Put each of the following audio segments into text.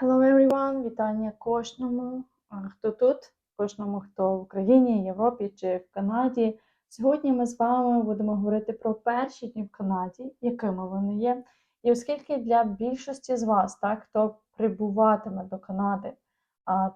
Hello everyone! Вітання кожному, хто тут, кожному, хто в Україні, Європі чи в Канаді. Сьогодні ми з вами будемо говорити про перші дні в Канаді, якими вони є. І оскільки для більшості з вас, так, хто прибуватиме до Канади,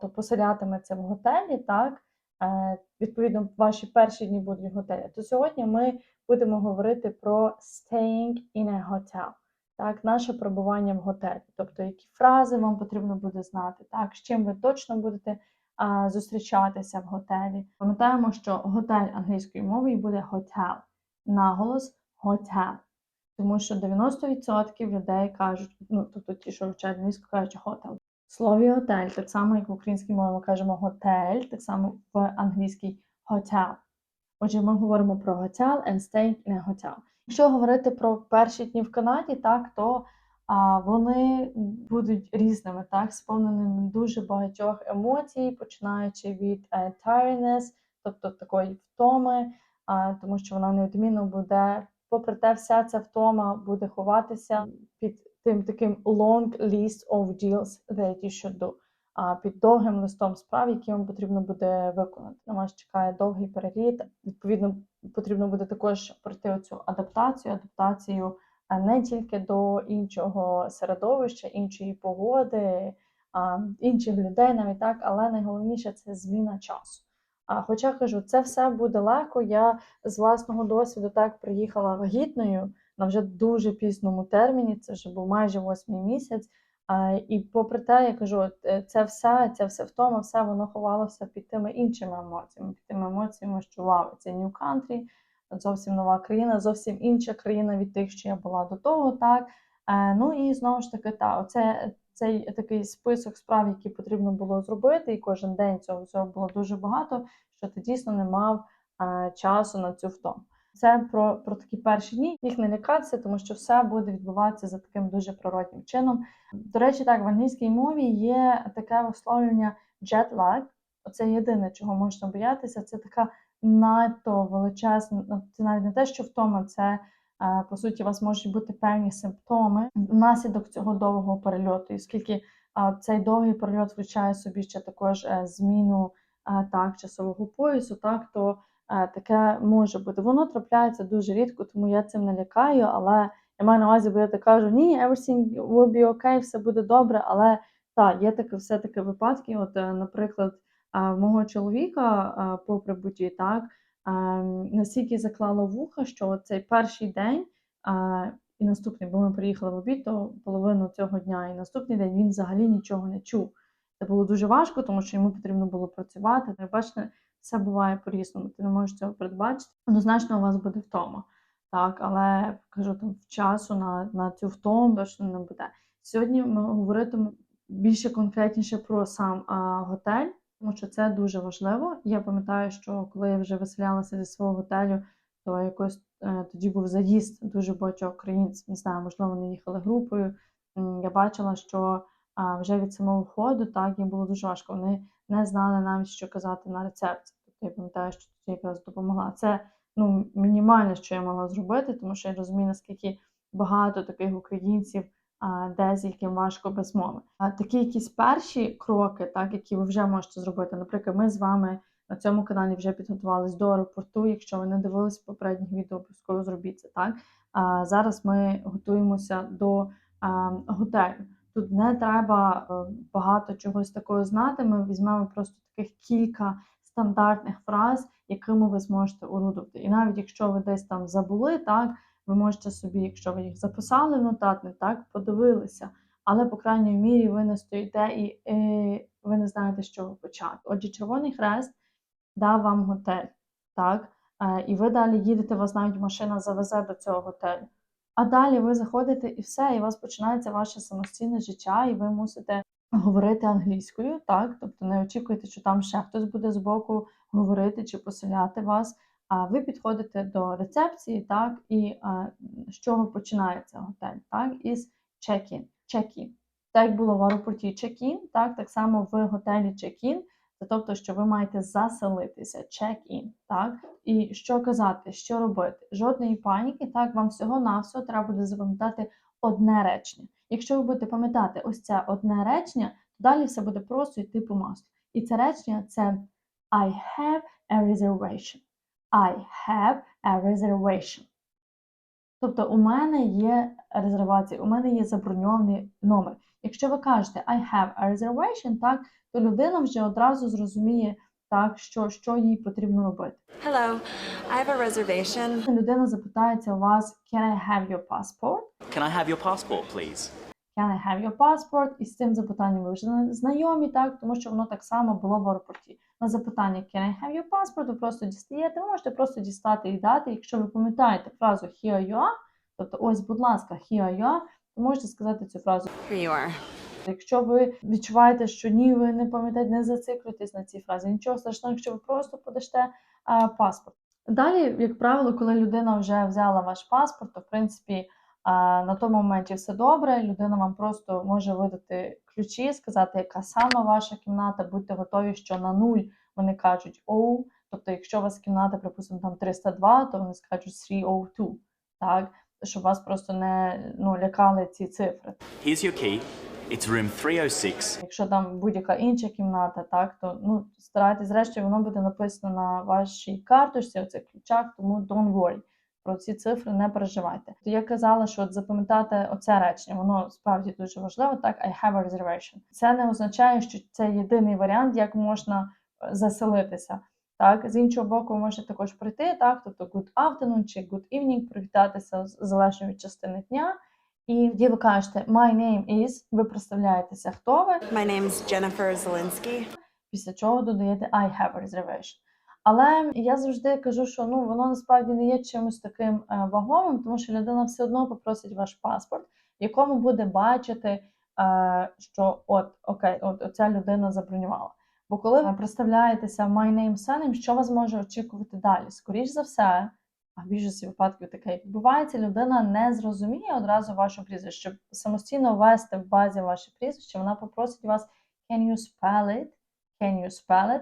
то поселятиметься в готелі, так, е, відповідно, ваші перші дні будуть в готелі, то сьогодні ми будемо говорити про staying in a hotel так, наше перебування в готелі. Тобто, які фрази вам потрібно буде знати, так, з чим ви точно будете а, зустрічатися в готелі. Пам'ятаємо, що готель англійською мовою буде hotel, наголос hotel. Тому що 90% людей кажуть, ну тобто ті, що вчать англійську, кажуть hotel. В слові готель, так само, як в українській мові ми кажемо готель, так само в англійській hotel. Отже, ми говоримо про hotel and a hotel. Якщо говорити про перші дні в Канаді, так то а, вони будуть різними, так, сповненими дуже багатьох емоцій, починаючи від е, tiredness, тобто такої втоми, а, тому що вона неодмінно буде, попри те, вся ця втома буде ховатися під тим таким long list of deals that you should do. Під довгим листом справ, які вам потрібно буде виконати. На вас чекає довгий переліт. Відповідно, потрібно буде також пройти оцю адаптацію, адаптацію не тільки до іншого середовища, іншої погоди, інших людей, навіть так, але найголовніше це зміна часу. А хоча кажу, це все буде легко. Я з власного досвіду так приїхала вагітною на вже дуже пізному терміні. Це вже був майже восьмий місяць. А, І попри те, я кажу, е, це все, це все втома, все воно ховалося під тими іншими емоціями, під тими емоціями, що вау, це New Country, зовсім нова країна, зовсім інша країна від тих, що я була до того. так. Е, Ну і знову ж таки, та, оце, цей такий список справ, які потрібно було зробити, і кожен день цього всього було дуже багато, що ти дійсно не мав е, часу на цю втому. Це про, про такі перші дні. Їх не лякатися, тому що все буде відбуватися за таким дуже природнім чином. До речі, так, в англійській мові є таке висловлювання jet lag. Оце єдине, чого можна боятися. Це така надто величезна, ну, це навіть не те, що втома, це е, по суті у вас можуть бути певні симптоми внаслідок цього довгого перельоту. І оскільки е, цей довгий перельот включає собі ще також е, зміну так, часового поясу, так, то таке може бути. Воно трапляється дуже рідко, тому я цим не лякаю, але я маю на увазі, бо я так кажу, ні, everything will be okay, все буде добре, але так, є таке все-таки випадки. От, наприклад, мого чоловіка по прибутті, так, настільки заклало вуха, що цей перший день і наступний, бо ми приїхали в обід, то половину цього дня і наступний день він взагалі нічого не чув. Це було дуже важко, тому що йому потрібно було працювати. Бачите, все буває по-різному. Ти не можеш цього передбачити. Однозначно, у вас буде втома. Так, але кажу там часу на на цю втому точно не буде. Сьогодні ми говоритимемо більше конкретніше про сам а, готель, тому що це дуже важливо. Я пам'ятаю, що коли я вже виселялася зі свого готелю, то якось е, тоді був заїзд дуже багатьох українців. Не знаю, можливо, вони їхали групою. Я бачила, що а, вже від самого входу так їм було дуже важко. Вони не знали навіть, що казати на рецепції. Тобто я пам'ятаю, що тоді якраз допомогла. Це ну, мінімальне, що я могла зробити, тому що я розумію, наскільки багато таких українців, а, де з яким важко без мови. А такі якісь перші кроки, так, які ви вже можете зробити. Наприклад, ми з вами на цьому каналі вже підготувались до аеропорту. Якщо ви не дивились попередніх відео, обов'язково зробіть це так. А зараз ми готуємося до а, готелю. Тут не треба е, багато чогось такого знати. Ми візьмемо просто таких кілька стандартних фраз, якими ви зможете орудувати. І навіть якщо ви десь там забули, так ви можете собі, якщо ви їх записали в нотатник, так подивилися. Але, по крайній мірі, ви не стоїте і, е, ви не знаєте, з чого почати. Отже, Червоний Хрест дав вам готель, так? Е, і ви далі їдете, вас навіть машина завезе до цього готелю. А далі ви заходите і все, і у вас починається ваше самостійне життя, і ви мусите говорити англійською, так? Тобто не очікуйте, що там ще хтось буде збоку говорити чи поселяти вас. А ви підходите до рецепції, так, і а, з чого починається готель? Так, із check-in. Check-in. Так як було в аеропорті check-in, так, так само в готелі check-in. Це тобто, що ви маєте заселитися, check-in, так? І що казати, що робити? Жодної паніки, так, вам всього-навсього треба буде запам'ятати одне речення. Якщо ви будете пам'ятати ось це одне речення, то далі все буде просто йти по маслу. І це речення це I have a reservation. I have a reservation. Тобто у мене є резервація, у мене є заброньований номер. Якщо ви кажете I have a reservation, так, то людина вже одразу зрозуміє, так, що, що їй потрібно робити. Hello, I have a reservation. Людина запитається у вас Can I have your passport? Can I have your passport, please? Can I have your passport? І з цим запитанням ви вже знайомі, так, тому що воно так само було в аеропорті. На запитання Can I have your passport? Ви просто дістаєте, ви можете просто дістати і дати. Якщо ви пам'ятаєте фразу Here you are, тобто ось, будь ласка, here you are, то можете сказати цю фразу. Here you are. Якщо ви відчуваєте, що ні, ви не пам'ятаєте, не зациклюйтесь на цій фразі. Нічого страшного, якщо ви просто подасте паспорт. Далі, як правило, коли людина вже взяла ваш паспорт, то в принципі на тому моменті все добре. Людина вам просто може видати ключі, сказати, яка саме ваша кімната. Будьте готові, що на нуль вони кажуть «оу». Тобто, якщо у вас кімната, припустимо, там 302, то вони скажуть 302, так? Щоб вас просто не ну, лякали ці цифри. Here's your key. It's room 306. Якщо там будь-яка інша кімната, так то ну старайтесь, зрештою, воно буде написано на вашій карточці, оцих ключах, тому don't worry. Про ці цифри не переживайте. То я казала, що от запам'ятати оце речення, воно справді дуже важливо. Так, I have a reservation. Це не означає, що це єдиний варіант, як можна е, заселитися. Так, з іншого боку, ви можете також прийти, так, тобто good afternoon чи good evening, привітатися залежно від частини дня. І тоді ви кажете My name is, ви представляєтеся, хто ви, My name's Jennifer Zelinsky. після чого додаєте I have a reservation. Але я завжди кажу, що ну воно насправді не є чимось таким е, вагомим, тому що людина все одно попросить ваш паспорт, в якому буде бачити, е, що от окей, от оця людина забронювала. Бо коли ви представляєтеся my name, surname, що вас може очікувати далі? Скоріш за все, а в більшості випадків таке відбувається, людина не зрозуміє одразу ваше прізвище. Щоб самостійно ввести в базі ваше прізвище, вона попросить вас Can you spell it? Can you spell it?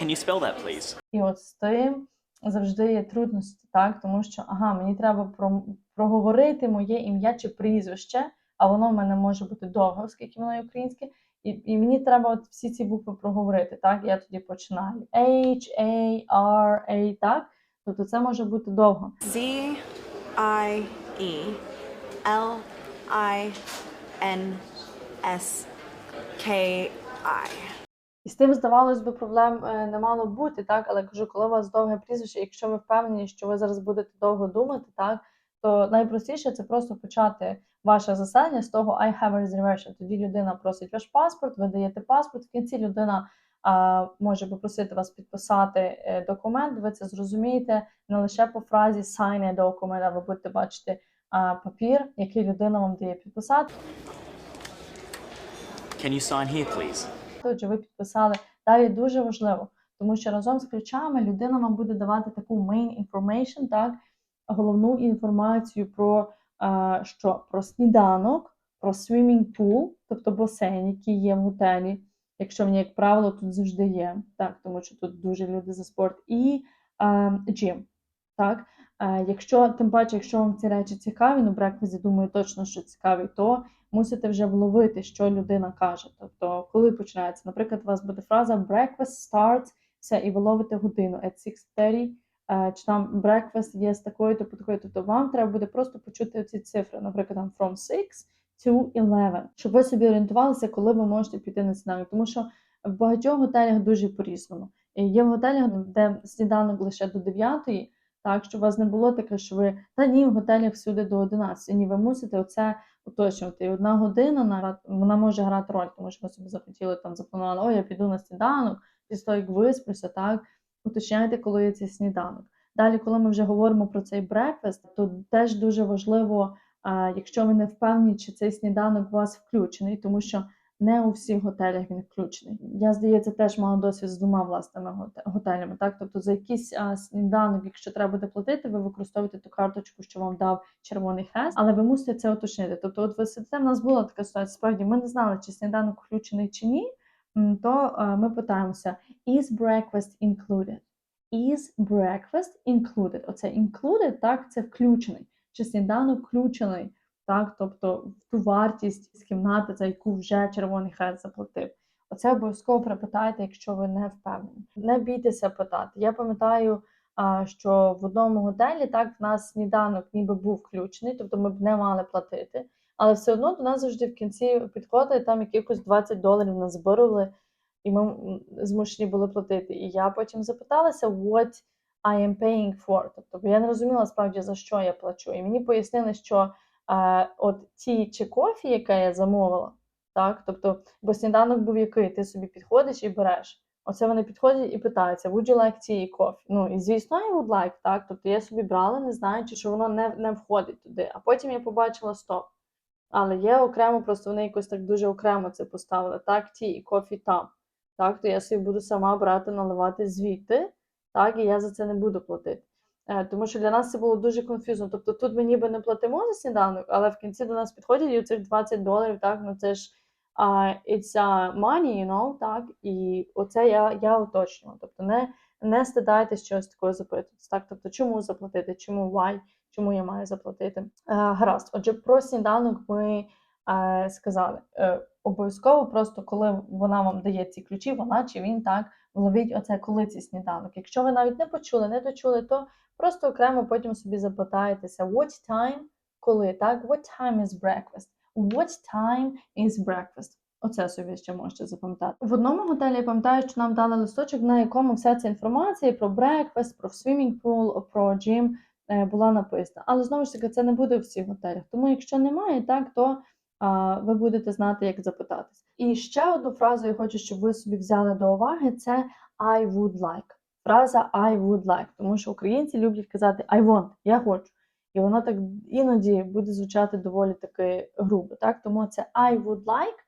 Can you spell that, please? І от з тим завжди є трудності, так? Тому що ага, мені треба про, проговорити моє ім'я чи прізвище, а воно в мене може бути довго, оскільки воно є українське. І, і мені треба от всі ці букви проговорити. Так, я тоді починаю H, A, R, A, так? Тобто це може бути довго. Z I E L I N S K I. І з тим, здавалось би, проблем е, не мало бути, так? Але кажу, коли у вас довге прізвище, якщо ви впевнені, що ви зараз будете довго думати, так, то найпростіше це просто почати ваше заселення з того I have a reservation. Тоді людина просить ваш паспорт, ви даєте паспорт. В кінці людина може попросити вас підписати е, документ. Ви це зрозумієте не лише по фразі sign a document, а ви будете бачити папір, який людина вам дає підписати. Can you sign here, please? Отже, ви підписали. Далі дуже важливо, тому що разом з ключами людина вам буде давати таку main information, так, головну інформацію про що? Про сніданок, про swimming pool, тобто басейн, який є в готелі. Якщо вони, як правило, тут завжди є, так, тому що тут дуже люди за спорт, і gym, так. Якщо тим паче, якщо вам ці речі цікаві, ну я думаю, точно що цікаві, то мусите вже вловити, що людина каже. Тобто, коли починається, наприклад, у вас буде фраза breakfast starts, все, і ви ловите годину at 6.30, е, чи там breakfast є з такою, то такою. Тобто вам треба буде просто почути ці цифри, наприклад, там from 6 to 11, щоб ви собі орієнтувалися, коли ви можете піти на сніданок. Тому що в багатьох готелях дуже по-різному. Є в готелях, де сніданок лише до 9, так, щоб у вас не було таке, що ви та ні, в готелях всюди до 11. Ні, ви мусите оце уточнювати. І одна година вона може грати роль, тому що ви собі захотіли там запланували, о, я піду на сніданок, після того, як висплюся, так, уточняйте, коли є цей сніданок. Далі, коли ми вже говоримо про цей брекфест, то теж дуже важливо, якщо ви не впевнені, чи цей сніданок у вас включений, тому що не у всіх готелях він включений. Я, здається, теж мала досвід з двома власними готе- готелями. Так, тобто за якийсь сніданок, якщо треба буде платити, ви використовуєте ту карточку, що вам дав червоний хрест, але ви мусите це уточнити. Тобто, от ви сидите, в нас була така ситуація. Справді, ми не знали, чи сніданок включений чи ні. То ми питаємося: is breakfast included? Is breakfast included? Оце included, так, це включений. Чи сніданок включений так, тобто в ту вартість з кімнати, за яку вже червоний хрест заплатив. Оце обов'язково припитайте, якщо ви не впевнені. Не бійтеся питати. Я пам'ятаю, що в одному готелі так в нас сніданок ніби був включений, тобто ми б не мали платити. Але все одно до нас завжди в кінці підходили, там якихось 20 доларів назбирали, і ми змушені були платити. І я потім запиталася, what I am paying for. Тобто, я не розуміла справді за що я плачу. І мені пояснили, що е, от ті чи кофі, яке я замовила, так, тобто, бо сніданок був який, ти собі підходиш і береш. Оце вони підходять і питаються, would you like tea і coffee? Ну, і звісно, I would like, так. Тобто я собі брала, не знаючи, що воно не, не входить туди. А потім я побачила стоп. Але є окремо, просто вони якось так дуже окремо це поставили. Так, ті і кофі там. Так, то я собі буду сама брати, наливати звідти, так, і я за це не буду платити. Е, тому що для нас це було дуже конфюзно. Тобто тут ми ніби не платимо за сніданок, але в кінці до нас підходять і цих 20 доларів, так, ну це ж uh, it's uh, money, you know, так, і оце я, я уточнювала. Тобто не, не стидайтесь чогось такого запитуватися. Так, тобто, чому заплатити, чому why, чому я маю заплатити. Е, гаразд, отже, про сніданок ми е, сказали. Е, обов'язково просто, коли вона вам дає ці ключі, вона чи він так, ловіть оце, коли цей сніданок. Якщо ви навіть не почули, не дочули, то просто окремо потім собі запитаєтеся, what time, коли, так, what time is breakfast? What time is breakfast? Оце собі ще можете запам'ятати. В одному готелі я пам'ятаю, що нам дали листочок, на якому вся ця інформація про breakfast, про swimming pool, про gym е, була написана. Але знову ж таки, це не буде у всіх готелях. Тому якщо немає, так то ви будете знати, як запитатись. І ще одну фразу я хочу, щоб ви собі взяли до уваги: це I would like. Фраза I would like, тому що українці люблять казати I want, я хочу. І воно так іноді буде звучати доволі таки грубо. Так? Тому це I would like,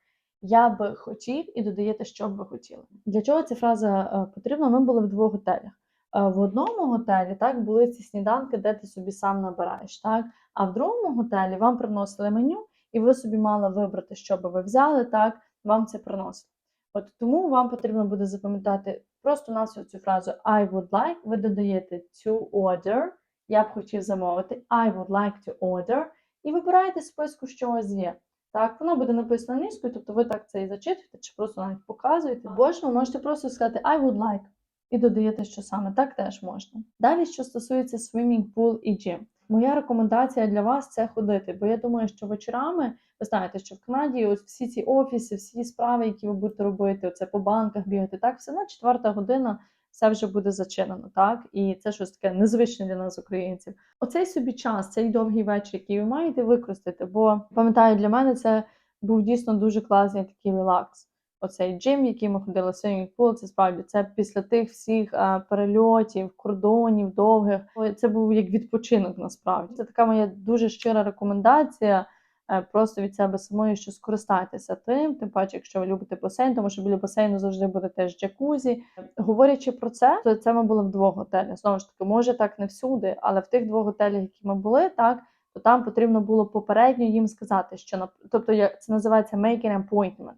я би хотів, і додаєте, що б ви хотіли. Для чого ця фраза е, потрібна? Ми були в двох готелях. Е, В одному готелі так були ці сніданки, де ти собі сам набираєш, так? А в другому готелі вам приносили меню, і ви собі мали вибрати, що би ви взяли, так, вам це приносили. От тому вам потрібно буде запам'ятати просто назву цю фразу I would like, ви додаєте to order, я б хотів замовити, I would like to order, і вибираєте списку, що у вас є. Так, воно буде написано англійською, тобто ви так це і зачитуєте, чи просто навіть показуєте. Або ж ви можете просто сказати I would like і додаєте, що саме так теж можна. Далі, що стосується swimming pool і gym. Моя рекомендація для вас це ходити, бо я думаю, що вечорами ви знаєте, що в Канаді ось всі ці офіси, всі справи, які ви будете робити, оце по банках бігати, так, все на четверта година все вже буде зачинено, так? І це щось таке незвичне для нас, українців. Оцей собі час, цей довгий вечір, який ви маєте використати, бо пам'ятаю, для мене це був дійсно дуже класний такий релакс. Оцей джим, який ми ходили, swimming pool, це справді це після тих всіх а, перельотів, кордонів довгих. Це був як відпочинок насправді. Це така моя дуже щира рекомендація. е, Просто від себе самої, що скористайтеся тим, тим паче, якщо ви любите басейн, тому що біля басейну завжди буде теж джакузі. Говорячи про це, то це ми були в двох готелях. Знову ж таки, може так не всюди, але в тих двох готелях, які ми були, так то там потрібно було попередньо їм сказати, що тобто я- це називається make an appointment.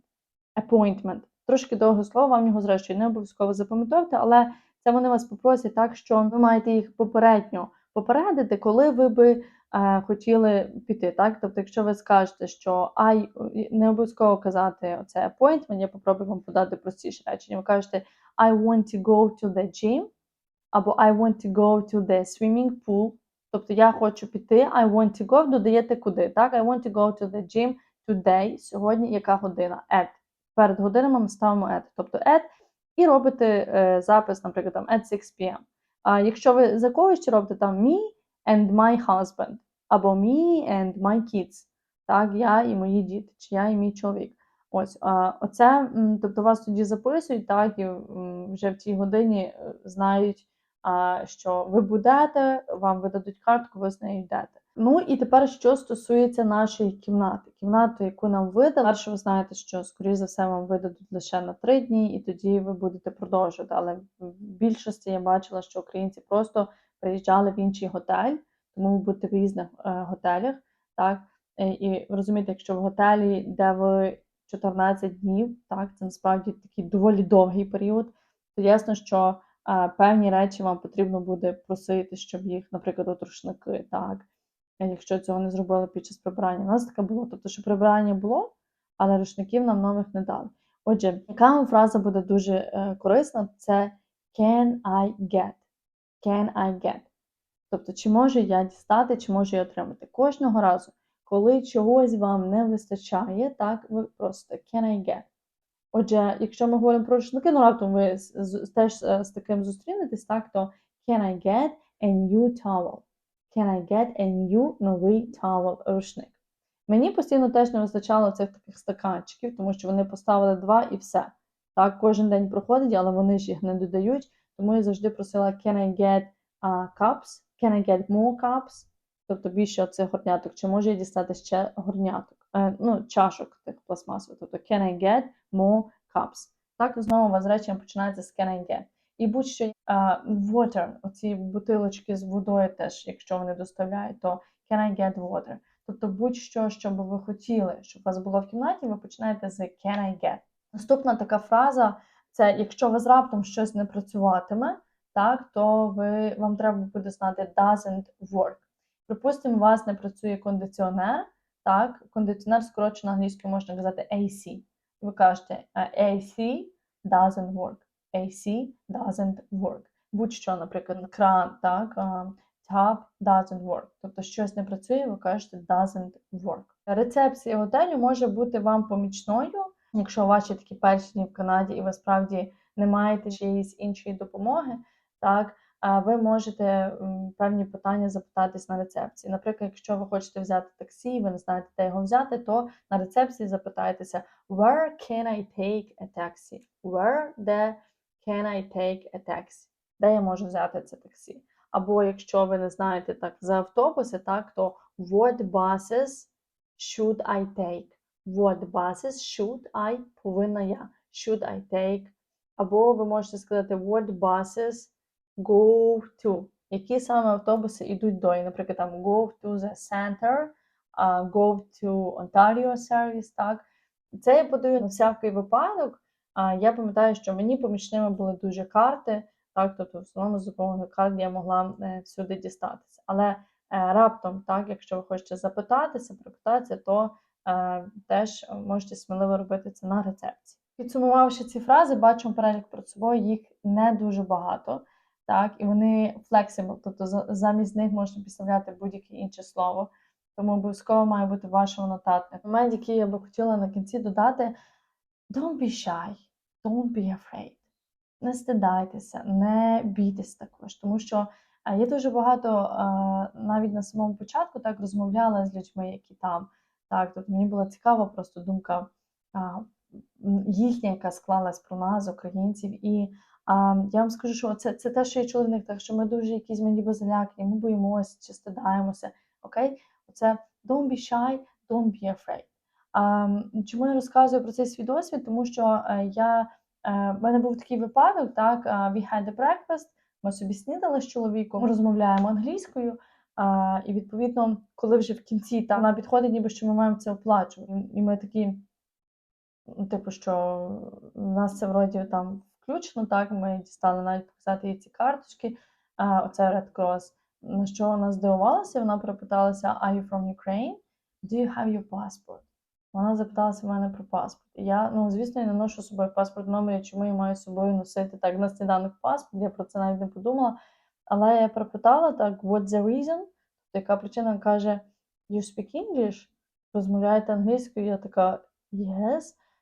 Appointment. Трошки довге слово, вам його зрештою не обов'язково запам'ятовувати, але це вони вас попросять так, що ви маєте їх попередньо попередити, коли ви би е, хотіли піти. Так? Тобто, якщо ви скажете, що I, не обов'язково казати оце appointment, я попробую вам подати простіше речення. Ви кажете I want to go to the gym, або I want to go to the swimming pool. Тобто я хочу піти, I want to go, додаєте куди. Так? I want to go to the gym today, сьогодні яка година? At. Перед годинами ми ставимо at, тобто at, і робите е, запис, наприклад, там at 6 p.m. А якщо ви за когось робите там me and my husband, або me and my kids, так, я і мої діти, чи я і мій чоловік. Ось, а, оце, тобто вас тоді записують, так, і вже в цій годині е, знають, а, що ви будете, вам видадуть картку, ви з нею йдете. Ну і тепер, що стосується нашої кімнати. Кімнату, яку нам видали, перше ви знаєте, що, скоріш за все, вам видадуть лише на три дні, і тоді ви будете продовжувати. Але в більшості я бачила, що українці просто приїжджали в інший готель, тому ви будете в різних е, готелях. Так? Е, І розумієте, якщо в готелі, де ви 14 днів, так, це насправді такий доволі довгий період, то ясно, що е, певні речі вам потрібно буде просити, щоб їх, наприклад, от рушники, так, якщо цього не зробили під час прибирання. У нас таке було. Тобто, що прибирання було, але рушників нам нових не дали. Отже, яка фраза буде дуже е, корисна, це can I get? Can I get? Тобто, чи можу я дістати, чи можу я отримати. Кожного разу, коли чогось вам не вистачає, так, ви просто can I get? Отже, якщо ми говоримо про рушники, ну раптом ви теж е, з таким зустрінетесь, так, то can I get a new towel? Can I get a new новий towel рушник? Мені постійно теж не вистачало цих таких стаканчиків, тому що вони поставили два і все. Так, кожен день проходить, але вони ж їх не додають. Тому я завжди просила can I get uh, cups? Can I get more cups? Тобто більше оцих горняток. Чи можу я дістати ще горняток? Е, ну, чашок тих пластмасових. Тобто can I get more cups? Так, знову у вас речення починається з can I get. І будь-що water, оці бутилочки з водою теж, якщо вони доставляють, то can I get water? Тобто будь-що, що би ви хотіли, щоб у вас було в кімнаті, ви починаєте з can I get. Наступна така фраза це якщо у вас раптом щось не працюватиме, так, то ви, вам треба буде знати doesn't work. Припустимо, у вас не працює кондиціонер, так, кондиціонер скорочено англійською можна казати AC. Ви кажете AC doesn't work. AC doesn't work. Будь-що, наприклад, кран, так, а, tap doesn't work. Тобто щось не працює, ви кажете doesn't work. Рецепція готелю може бути вам помічною, якщо ваші такі перші дні в Канаді і ви справді не маєте чиєїсь іншої допомоги, так, ви можете певні питання запитатись на рецепції. Наприклад, якщо ви хочете взяти таксі, ви не знаєте, де його взяти, то на рецепції запитайтеся Where can I take a taxi? Where де can I take a taxi? Де я можу взяти це таксі? Або якщо ви не знаєте так за автобуси, так, то what buses should I take? What buses should I повинна я? Should I take? Або ви можете сказати what buses go to. Які саме автобуси йдуть до? І, наприклад, там go to the center, go to Ontario service, так. Це я подаю на всякий випадок. Я пам'ятаю, що мені помічними були дуже карти, так, тобто в основному з допомогою карт я могла е, всюди дістатися. Але е, раптом, так, якщо ви хочете запитатися, пропитатися, то е, теж можете сміливо робити це на рецепції. Підсумувавши ці фрази, бачимо перелік перед собою, їх не дуже багато, так, і вони flexible, тобто замість них можна підставляти будь-яке інше слово. Тому обов'язково має бути вашому нотатнику. Момент, який я би хотіла на кінці додати: don't be shy, don't be afraid. Не стидайтеся, не бійтесь також, тому що е, я дуже багато е, навіть на самому початку так розмовляла з людьми, які там. Так, тут мені була цікава просто думка їхня, яка склалась про нас, українців. І а, я вам скажу, що це, це те, що я чула в них, так що ми дуже якісь мені безлякні, ми боїмося чи стидаємося. Окей? Оце don't be shy, don't be afraid. Чому я розказую про цей свій досвід? Тому що е, я, е, в мене був такий випадок, так, we had a breakfast, ми собі снідали з чоловіком, розмовляємо англійською. А, і відповідно, коли вже в кінці та вона підходить, ніби що ми маємо це оплачувати. І ми такі, ну, типу, що в нас це вроді там включено, так, ми дістали навіть показати їй ці карточки, а, оце Red Cross. На що вона здивувалася, вона перепиталася, Are you from Ukraine? Do you have your passport? Вона запиталася в мене про паспорт. Я, ну, звісно, я не ношу з собою паспорт в номері, чому я маю з собою носити так на сніданок паспорт, я про це навіть не подумала. Але я пропитала так, what's the reason? Яка причина каже, you speak English? Розмовляєте англійською? Я така, yes.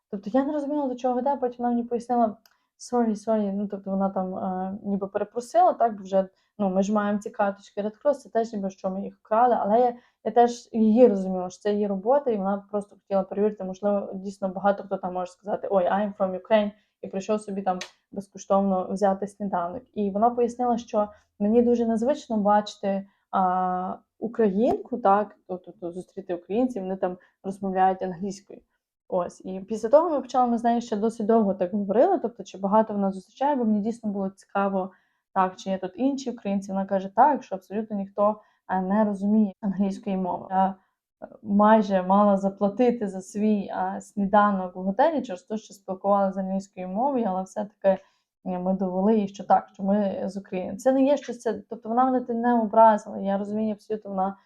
Тобто я не розуміла, до чого веде, потім вона мені пояснила, sorry, sorry, ну тобто вона там е, ніби перепросила, так, бо вже ну, ми ж маємо ці карточки Red Cross, це теж ніби що ми їх вкрали, але я, я теж її розуміла, що це її робота, і вона просто хотіла перевірити, можливо, дійсно багато хто там може сказати, ой, I'm from Ukraine, і прийшов собі там безкоштовно взяти сніданок. І вона пояснила, що мені дуже незвично бачити а, українку, так, тобто зустріти українців, вони там розмовляють англійською. Ось, і після того ми почали ми з нею ще досить довго так говорили, тобто чи багато вона зустрічає, бо мені дійсно було цікаво, так, чи є тут інші українці. Вона каже, так, що абсолютно ніхто е, не розуміє англійської мови. Я е, майже мала заплатити за свій е, сніданок в готелі через те, що спілкувалася з англійською мовою, але все-таки ми довели їй, що так, що ми з України. Це не є щось, це, тобто вона мене не образила. Я розумію абсолютно, вона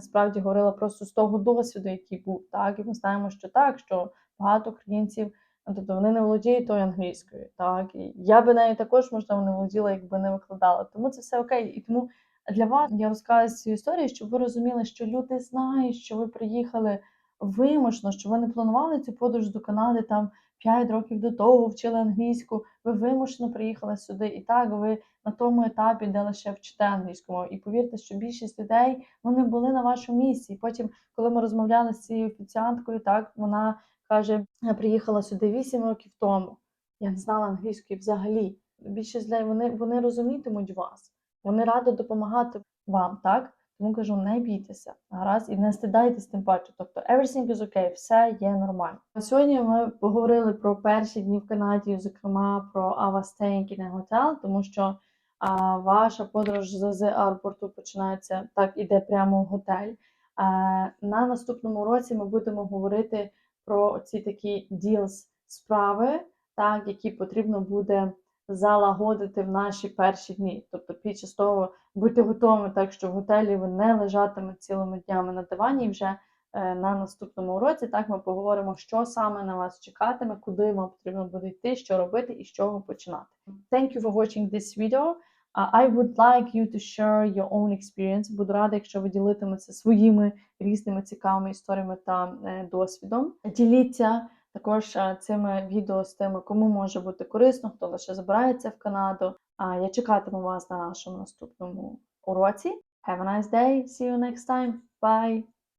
справді говорила просто з того досвіду, який був. Так, і ми знаємо, що так, що багато українців, тобто вони не володіють тою англійською. Так, і я би нею також можливо не володіла, якби не викладала. Тому це все окей. І тому для вас я розказую цю історію, щоб ви розуміли, що люди знають, що ви приїхали вимушено, що ви не планували цю подорож до Канади там 5 років до того, вчили англійську. Ви вимушено приїхали сюди, і так ви на тому етапі, де лише вчите англійську мову. І повірте, що більшість людей вони були на вашому місці. І потім, коли ми розмовляли з цією офіціанткою, так вона каже: я приїхала сюди 8 років тому. Я не знала англійської взагалі. Більшість людей вони, вони розумітимуть вас, вони радо допомагати вам, так? Тому кажу, не бійтеся, гаразд, і не стидайтесь тим паче. Тобто, everything is okay, все є нормально. Сьогодні ми поговорили про перші дні в Канаді, зокрема про our staying in a hotel, тому що а, ваша подорож з аеропорту починається так, іде прямо в готель. А, на наступному році ми будемо говорити про ці такі deals справи, так, які потрібно буде залагодити в наші перші дні. Тобто, під час того бути готовими так, що в готелі ви не лежатиме цілими днями на дивані. І вже е, на наступному уроці так ми поговоримо, що саме на вас чекатиме, куди вам потрібно буде йти, що робити і з чого починати. Thank you for watching this video. I would like you to share your own experience. Буду рада, якщо ви ділитиметеся своїми різними цікавими історіями та е, досвідом. Діліться також е, цими відео з тими, кому може бути корисно, хто лише збирається в Канаду. А я чекатиму вас на нашому наступному уроці. Have a nice day. See you next time. Bye.